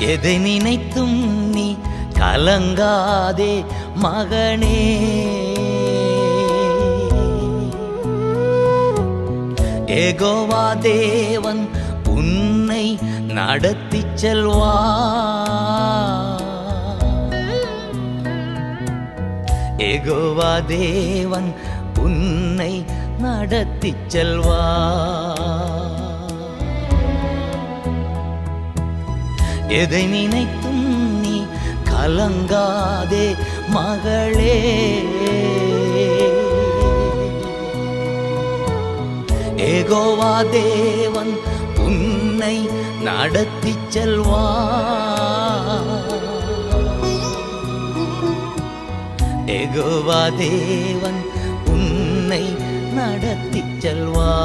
எதை நினைத்தும் நீ கலங்காதே மகனே. ஏகோவா தேவன் உன்னை நடத்தி செல்வா. ஏகோவா தேவன் உன்னை நடத்தி செல்வா. எதை நினைத்தும் நீ? கலங்காதே மகளே. ஏகோவா தேவன் உன்னை நடத்தி செல்வா. ஏகோவா தேவன் உன்னை நடத்தி செல்வா.